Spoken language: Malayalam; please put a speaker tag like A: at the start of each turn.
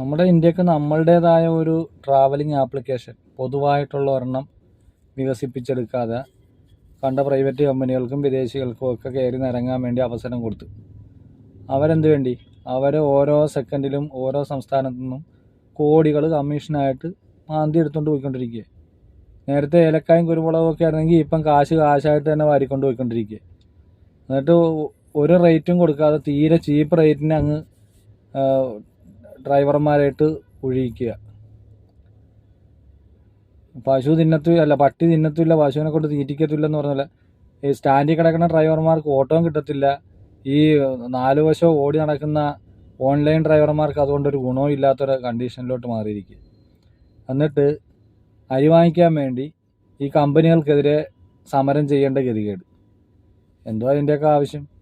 A: നമ്മുടെ ഇന്ത്യയ്ക്ക് നമ്മളുടേതായ ഒരു ട്രാവലിംഗ് ആപ്ലിക്കേഷൻ പൊതുവായിട്ടുള്ള ഒരെണ്ണം വികസിപ്പിച്ചെടുക്കാതെ കണ്ട പ്രൈവറ്റ് കമ്പനികൾക്കും വിദേശികൾക്കും ഒക്കെ കയറി നിരങ്ങാൻ വേണ്ടി അവസരം കൊടുത്തു. അവരെന്ത് വേണ്ടി? അവർ ഓരോ സെക്കൻഡിലും ഓരോ സംസ്ഥാനത്തു നിന്നും കോടികൾ കമ്മീഷനായിട്ട് മാന്തി എടുത്തുകൊണ്ട് പോയിക്കൊണ്ടിരിക്കുക നേരത്തെ ഏലക്കായും കുരുമുളകൊക്കെ ആയിരുന്നെങ്കിൽ ഇപ്പം കാശ് കാശായിട്ട് തന്നെ വാരിക്കൊണ്ട് പോയിക്കൊണ്ടിരിക്കുക എന്നിട്ട് ഒരു റേറ്റും കൊടുക്കാതെ തീരെ ചീപ്പ് റേറ്റിന് അങ്ങ് ഡ്രൈവർമാരായിട്ട് ഒഴിയിക്കുക. പശു തിന്നത്തു അല്ല പട്ടി തിന്നത്തില്ല പശുവിനെ കൊണ്ട് തീറ്റിക്കത്തില്ല എന്ന് പറഞ്ഞാൽ ഈ സ്റ്റാൻഡിൽ കിടക്കുന്ന ഡ്രൈവർമാർക്ക് ഓട്ടവും കിട്ടത്തില്ല. ഈ നാല് വശവും ഓടി നടക്കുന്ന ഓൺലൈൻ ഡ്രൈവർമാർക്ക് അതുകൊണ്ടൊരു ഗുണവും ഇല്ലാത്തൊരു കണ്ടീഷനിലോട്ട് മാറിയിരിക്കുക. എന്നിട്ട് അരി വാങ്ങിക്കാൻ വേണ്ടി ഈ കമ്പനികൾക്കെതിരെ സമരം ചെയ്യേണ്ട ഗതികേട്. എന്തോ അതിന്റെയൊക്കെ ആവശ്യം.